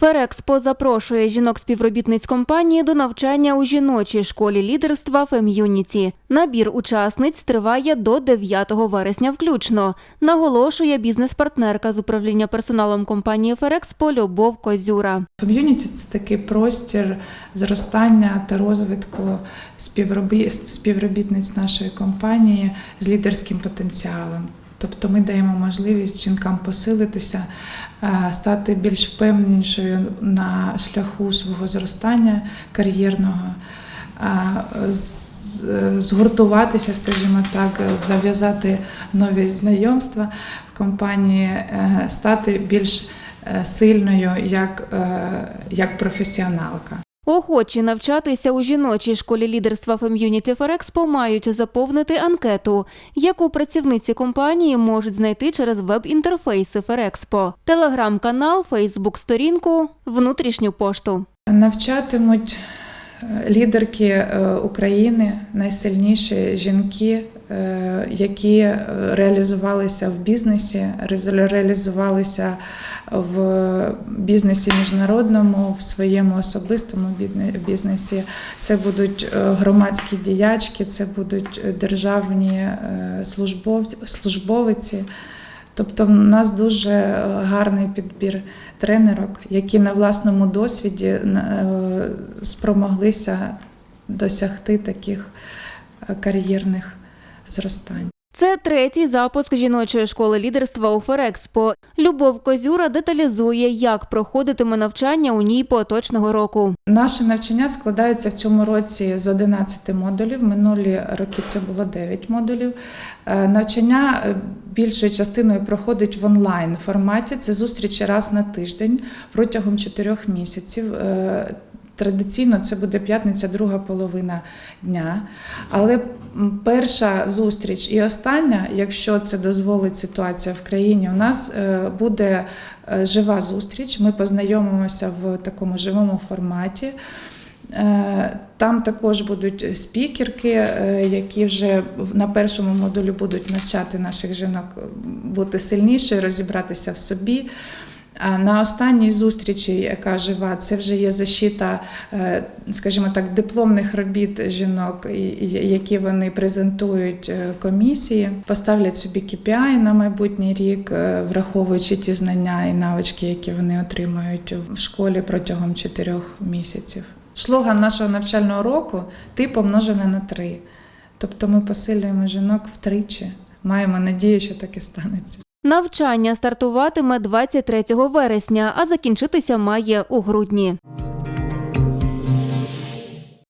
Ферекспо запрошує жінок-співробітниць компанії до навчання у жіночій школі лідерства Фем'юніті. Набір учасниць триває до 9 вересня включно, наголошує бізнес-партнерка з управління персоналом компанії Ферекспо Любов Козюра. Ком'юніті це такий простір зростання та розвитку співробі- співробітниць нашої компанії з лідерським потенціалом. Тобто ми даємо можливість жінкам посилитися, е, стати більш впевненішою на шляху свого зростання кар'єрного, е, згуртуватися, скажімо так, зав'язати нові знайомства в компанії, е, стати більш сильною як, як професіоналка. Охочі навчатися у жіночій школі лідерства Фем'юніті Ферекспо мають заповнити анкету, яку працівниці компанії можуть знайти через веб-інтерфейси Ферекспо, телеграм-канал, Фейсбук-сторінку, внутрішню пошту. Навчатимуть лідерки е, України, найсильніші жінки, е, які е, реалізувалися в бізнесі, реалізувалися в бізнесі міжнародному, в своєму особистому бізнесі. Це будуть громадські діячки, це будуть державні службов- службовиці. Тобто, в нас дуже е, гарний підбір тренерок, які на власному досвіді е, спромоглися досягти таких е, кар'єрних зростань. Це третій запуск жіночої школи лідерства у Ферекспо. Любов Козюра деталізує, як проходитиме навчання у ній поточного року. Наше навчання складається в цьому році з 11 модулів. Минулі роки це було 9 модулів. Навчання більшою частиною проходить в онлайн форматі. Це зустрічі раз на тиждень протягом 4 місяців. Е, Традиційно це буде п'ятниця, друга половина дня. Але перша зустріч і остання, якщо це дозволить ситуація в країні, у нас е, буде е, жива зустріч. Ми познайомимося в такому живому форматі. Е, Там також будуть спікерки, е, які вже на першому модулі будуть навчати наших жінок бути сильнішою, розібратися в собі. А на останній зустрічі, яка жива, це вже є защита, е, скажімо так, дипломних робіт жінок, які вони презентують е, комісії, поставлять собі KPI на майбутній рік, е, враховуючи ті знання і навички, які вони отримують в школі протягом чотирьох місяців. Слоган нашого навчального року ти помножене на три. Тобто ми посилюємо жінок втричі. Маємо надію, що так і станеться. Навчання стартуватиме 23 вересня, а закінчитися має у грудні.